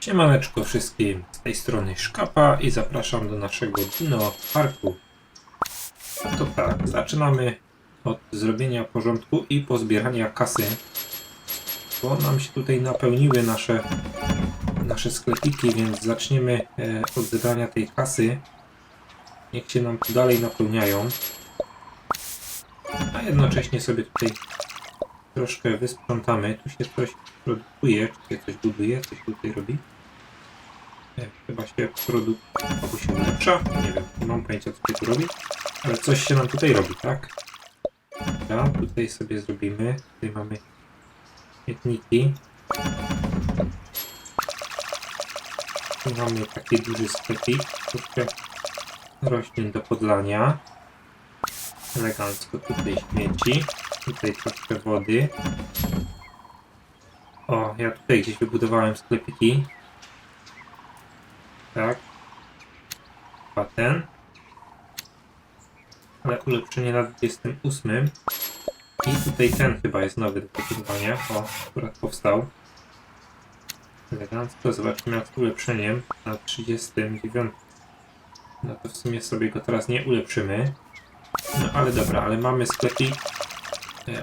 Siemaneczko wszystkim, z tej strony Szkapa i zapraszam do naszego Dino Parku. No to tak, zaczynamy od zrobienia porządku i pozbierania kasy, bo nam się tutaj napełniły nasze, nasze sklepiki, więc zaczniemy e, od zebrania tej kasy. Niech się nam tu dalej napełniają. A jednocześnie sobie tutaj troszkę wysprzątamy. Tu się coś produkuje, czy się coś buduje, coś tutaj robi. Nie, chyba się produkt albo się ulepsza. Nie wiem, nie mam pojęcia co tu robi. Ale coś się nam tutaj robi, tak? Dobra, tutaj sobie zrobimy. Tutaj mamy śmietniki. Tu mamy taki duży sklepik. Troszkę roślin do podlania. Elegancko tutaj śmieci. Tutaj troszkę wody. O, ja tutaj gdzieś wybudowałem sklepiki. Tak. Chyba ten. Ale ulepszenie na 28. I tutaj ten chyba jest nowy do pokonywania. O, akurat powstał. Elegancko. Zobaczmy nad ulepszeniem na 39. No to w sumie sobie go teraz nie ulepszymy. No ale dobra, ale mamy sklepik.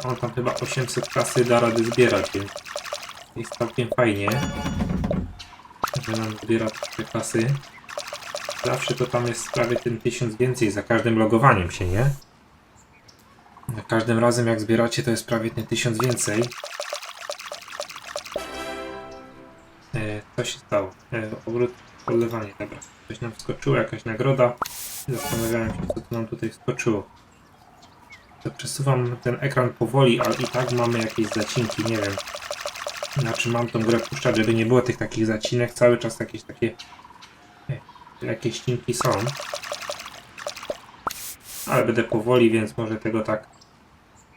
On tam chyba 800 kasy da rady zbierać, więc jest całkiem fajnie, że nam zbiera te kasy. Zawsze to tam jest prawie ten 1000 więcej za każdym logowaniem się, nie? Za każdym razem jak zbieracie to jest prawie ten 1000 więcej. E, co się stało? E, obrót, dobra. Coś nam wskoczyło, jakaś nagroda. Zastanawiałem się, co to nam tutaj wskoczyło. Przesuwam ten ekran powoli, ale i tak mamy jakieś zacinki, nie wiem. Znaczy mam tą grę puszczać, żeby nie było tych takich zacinek, cały czas jakieś takie jakieś ścinki są. Ale będę powoli, więc może tego tak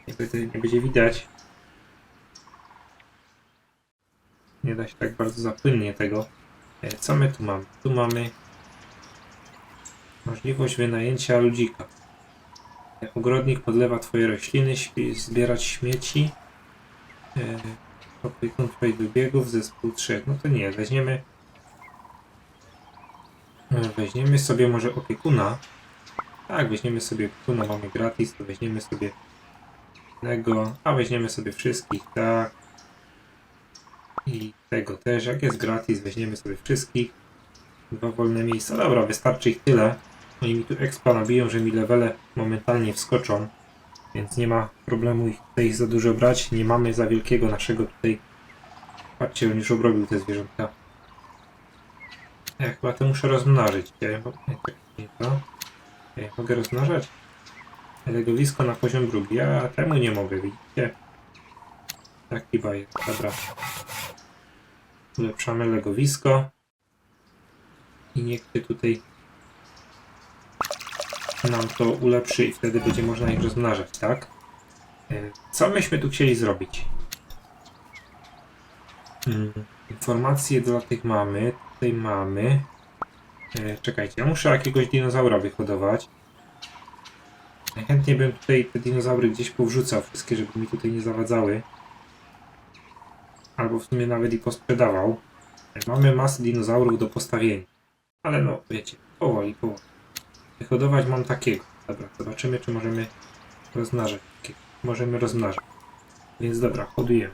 nie będzie, nie będzie widać. Nie da się tak bardzo zapłynnie tego. E, Co my tu mamy? Tu mamy możliwość wynajęcia ludzika. Ogrodnik podlewa twoje rośliny, zbierać śmieci. E, opiekun twoich wybiegów, zespół trzech. No to nie, weźmiemy. e, Weźmiemy sobie może opiekuna. Tak, weźmiemy sobie opiekuna, mamy gratis, to weźmiemy sobie tego, a weźmiemy sobie wszystkich, tak. I tego też, jak jest gratis, weźmiemy sobie wszystkich. Dwa wolne miejsca. Dobra, wystarczy ich tyle. Oni mi tu expa nabiją, że mi levele momentalnie wskoczą. Więc nie ma problemu ich tutaj za dużo brać. Nie mamy za wielkiego naszego tutaj. Patrzcie, on już obrobił te zwierzątka. Ja chyba to muszę rozmnożyć. Ja to. Ja mogę rozmnażać? Legowisko na poziom drugi. Ja temu nie mogę, widzicie? Taki bajer. Dobra. Ulepszamy legowisko. I niech się tutaj nam to ulepszy i wtedy będzie można ich rozmnażać, tak? E, Co myśmy tu chcieli zrobić? Mm, Informacje dla tych mamy. Tutaj mamy. E, Czekajcie, ja muszę jakiegoś dinozaura wyhodować. Chętnie bym tutaj te dinozaury gdzieś powrzucał, wszystkie, żeby mi tutaj nie zawadzały. Albo w sumie nawet i posprzedawał. E, Mamy masę dinozaurów do postawienia. Ale no, wiecie, powoli, powoli. Wyhodować mam takiego. Dobra, zobaczymy, czy możemy rozmnażać. Możemy rozmnażać. Więc dobra, hodujemy.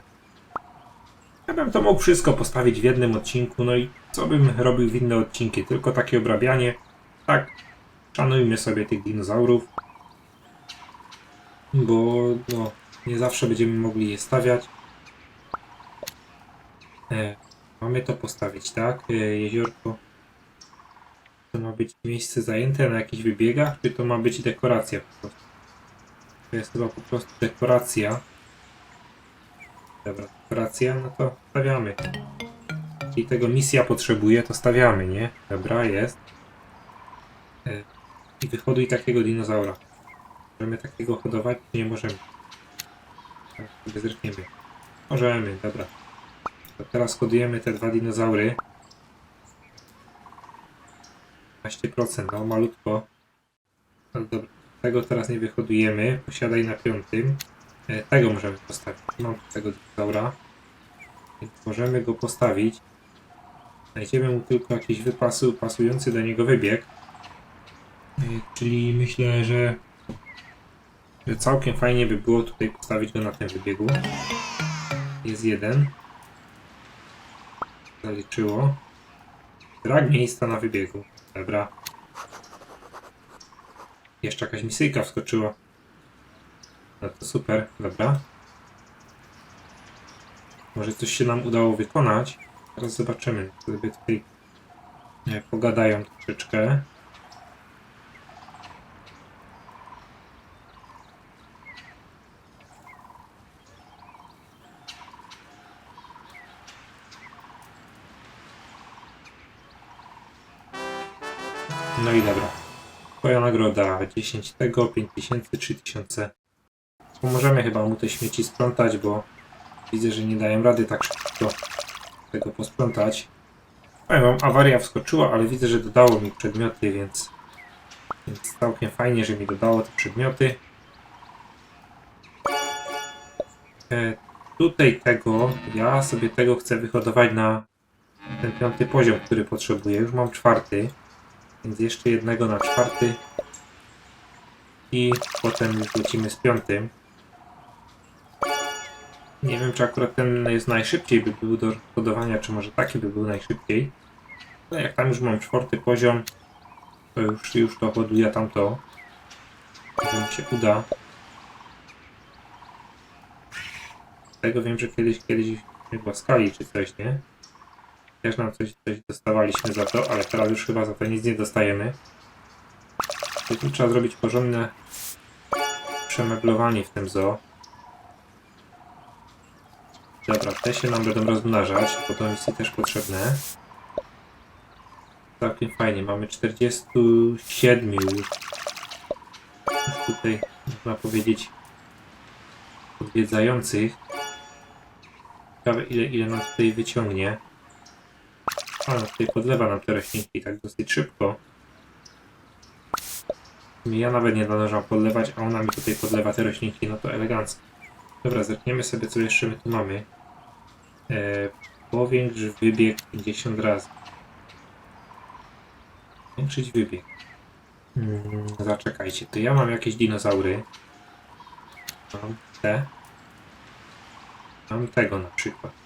Ja bym to mógł wszystko postawić w jednym odcinku, no i co bym robił w inne odcinki? Tylko takie obrabianie. Tak, szanujmy sobie tych dinozaurów. Bo no, nie zawsze będziemy mogli je stawiać. E, mamy to postawić, tak? E, jeziorko. Ma być miejsce zajęte na jakichś wybiegach, czy to ma być dekoracja po prostu? To jest chyba po prostu dekoracja. Dobra, dekoracja, no to stawiamy. Jeśli tego misja potrzebuje, to stawiamy, nie? Dobra, jest. E, I wyhoduj takiego dinozaura. Możemy takiego hodować, nie możemy? Tak. Możemy, dobra. To teraz hodujemy te dwa dinozaury. 15%, no malutko. No dobra, tego teraz nie wyhodujemy. Posiadaj na piątym. E, Tego możemy postawić. Mam tego dinozaura. Więc możemy go postawić. Znajdziemy mu tylko jakiś wypasu, pasujący do niego wybieg. E, Czyli myślę, że, że całkiem fajnie by było tutaj postawić go na tym wybiegu. Jest jeden. Zaliczyło. Brak miejsca na wybiegu. Dobra. Jeszcze jakaś misyjka wskoczyła. No to super, dobra. Może coś się nam udało wykonać. Teraz zobaczymy. Sobie tutaj e, pogadają troszeczkę. No i dobra. Twoja nagroda 10 tego, 5000, 3000. Pomożemy chyba mu te śmieci sprzątać, bo widzę, że nie dają rady tak szybko tego posprzątać. Powiem wam, awaria wskoczyła, ale widzę, że dodało mi przedmioty, więc, więc całkiem fajnie, że mi dodało te przedmioty. E, tutaj tego, ja sobie tego chcę wyhodować na ten piąty poziom, który potrzebuję. Już mam czwarty, więc jeszcze jednego na czwarty i potem lecimy z piątym. Nie wiem, czy akurat ten jest najszybciej by był do hodowania, czy może taki by był najszybciej. Ale jak tam już mam czwarty poziom, to już, już to hoduję tamto. Może mi się uda. Z tego wiem, że kiedyś, kiedyś mnie głaskali czy coś, nie? Też nam coś, coś dostawaliśmy za to, ale teraz już chyba za to nic nie dostajemy. Tu trzeba zrobić porządne przemeblowanie w tym zoo. Dobra, te się nam będą rozmnażać, bo to misji też potrzebne. Całkiem fajnie, mamy 47 już. Już tutaj można powiedzieć odwiedzających. Ciekawe ile, ile nam tutaj wyciągnie. A, no tutaj podlewa nam te roślinki tak dosyć szybko. Ja nawet nie zdążam podlewać, a ona mi tutaj podlewa te roślinki, no to elegancko. Dobra, zerkniemy sobie co jeszcze my tu mamy. E, powiększ wybieg 50 razy. Zwiększyć wybieg. Mm, zaczekajcie, to ja mam jakieś dinozaury. Mam te. Mam tego na przykład.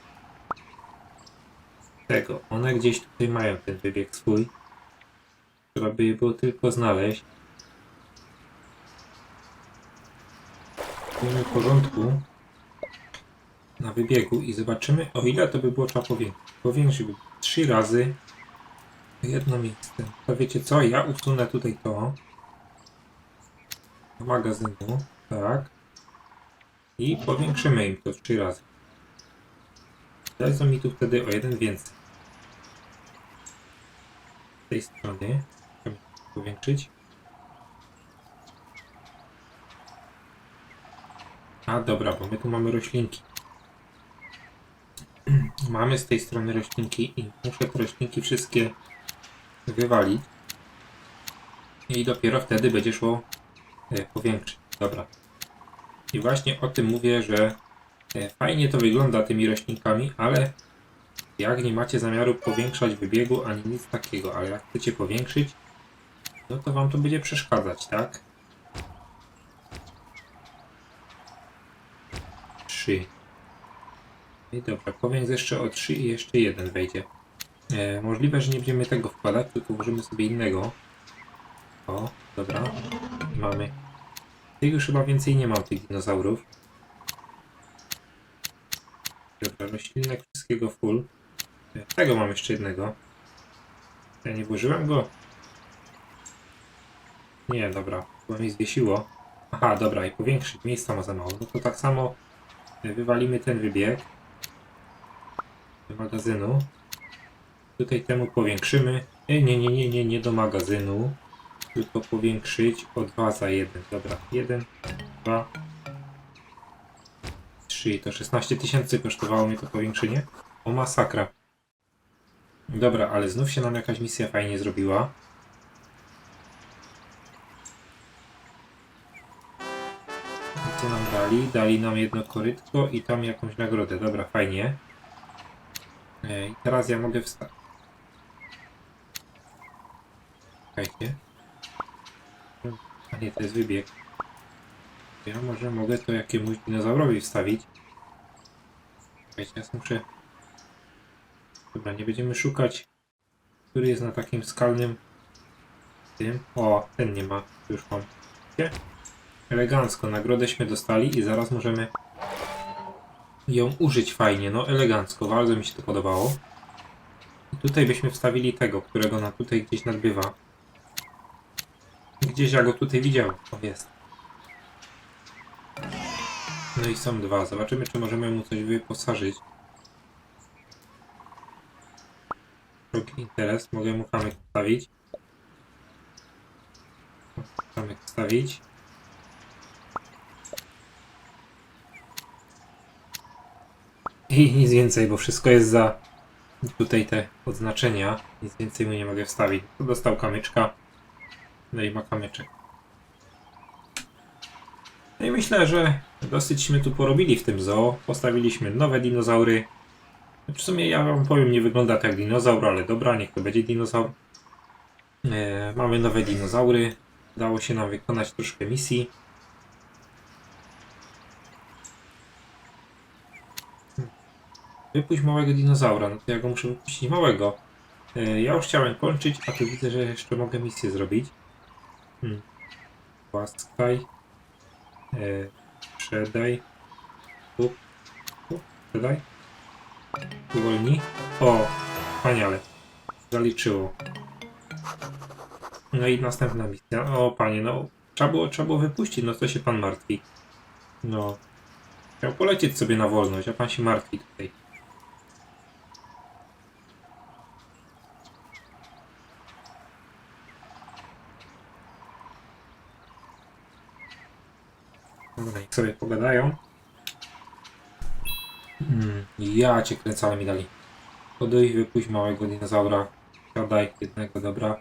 Tego. One gdzieś tutaj mają ten wybieg swój. Trzeba by je było tylko znaleźć. W porządku na wybiegu i zobaczymy o ile to by było trzeba powiększyć. Powiększyć by trzy razy jedno miejsce. To wiecie co? Ja usunę tutaj to do magazynu. Tak. I powiększymy im to trzy razy. Dadzą mi tu wtedy o jeden więcej. Tej strony. Chcę powiększyć. A dobra, bo my tu mamy roślinki. Mamy z tej strony roślinki i muszę te roślinki wszystkie wywalić. I dopiero wtedy będzie szło e, powiększyć. Dobra. I właśnie o tym mówię, że e, fajnie to wygląda tymi roślinkami, ale jak nie macie zamiaru powiększać wybiegu ani nic takiego, ale jak chcecie powiększyć, no to wam to będzie przeszkadzać, tak? 3. I dobra, powiększ jeszcze o 3 i jeszcze jeden wejdzie. E, możliwe, że nie będziemy tego wkładać, tylko użymy sobie innego. O, dobra. Mamy. Tych już chyba więcej nie mam tych dinozaurów. Dobra, roślinek wszystkiego full. Tego mam jeszcze jednego. Ja nie włożyłem go. Nie, dobra, bo mi zwiesiło. Aha, dobra, i powiększyć. Miejsca ma za mało. No to tak samo e, wywalimy ten wybieg do magazynu. Tutaj temu powiększymy. Nie, nie, nie, nie, nie, nie do magazynu. Tylko powiększyć o 2 za 1. Dobra, 1, 2, 3. To 16 tysięcy kosztowało mnie to powiększenie. O masakra. Dobra, ale znów się nam jakaś misja fajnie zrobiła. I Co nam dali? Dali nam jedno korytko i tam jakąś nagrodę. Dobra, fajnie. E, teraz ja mogę wstać. Czekajcie. A nie, to jest wybieg. Ja może mogę to jakiemuś dinozaurowi wstawić. Czekajcie, ja muszę... Dobra, nie będziemy szukać, który jest na takim skalnym tym. O, ten nie ma. Już mam. Elegancko, nagrodeśmy dostali i zaraz możemy ją użyć fajnie. No, elegancko, bardzo mi się to podobało. I tutaj byśmy wstawili tego, którego na tutaj gdzieś nadbywa. Gdzieś ja go tutaj widziałem. O, jest. No i są dwa. Zobaczymy, czy możemy mu coś wyposażyć. Drugi interes. Mogę mu kamyk wstawić. Kamyk wstawić. I nic więcej, bo wszystko jest za tutaj te odznaczenia. Nic więcej mu nie mogę wstawić. Tu dostał kamyczka. No i ma kamyczek. No i myślę, że dosyćśmy tu porobili w tym zoo. Postawiliśmy nowe dinozaury. W sumie ja wam powiem, nie wygląda to jak dinozaur, ale dobra, niech to będzie dinozaur. E, mamy nowe dinozaury. Udało się nam wykonać troszkę misji. Wypuść małego dinozaura, no to ja go muszę wypuścić małego. E, ja już chciałem kończyć, a tu widzę, że jeszcze mogę misję zrobić. Hmm. Łaskaj. E, sprzedaj. Tu. Tu. Sprzedaj. Uwolnij. O, wspaniale. Zaliczyło. No i następna misja. O, panie, no. Trzeba było, trzeba było wypuścić, no co się pan martwi? No. Chciał polecieć sobie na wolność, a pan się martwi tutaj. Dobra, niech sobie pogadają. Ja cię kręcę, ale mi dali. Poduj, wypuść małego dinozaura. Siadaj, jednego, dobra.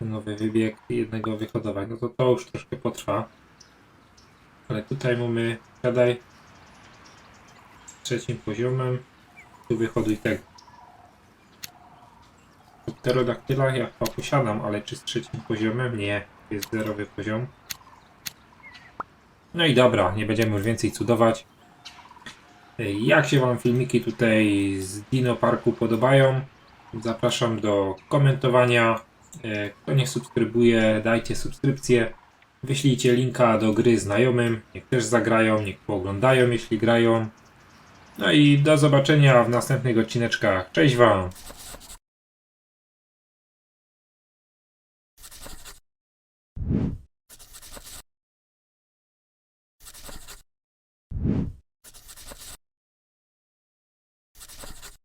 Nowy wybieg, jednego wyhodować. No to to już troszkę potrwa. Ale tutaj mamy, siadaj. Trzecim poziomem. Tu wyhoduj tego. Pterodaktyla ja chyba posiadam, ale czy z trzecim poziomem? Nie. Jest zerowy poziom. No i dobra, nie będziemy już więcej cudować. Jak się Wam filmiki tutaj z Dino Parku podobają? Zapraszam do komentowania. E, Kto nie subskrybuje, dajcie subskrypcję. Wyślijcie linka do gry znajomym. Niech też zagrają, niech pooglądają, jeśli grają. No i do zobaczenia w następnych odcineczkach. Cześć Wam!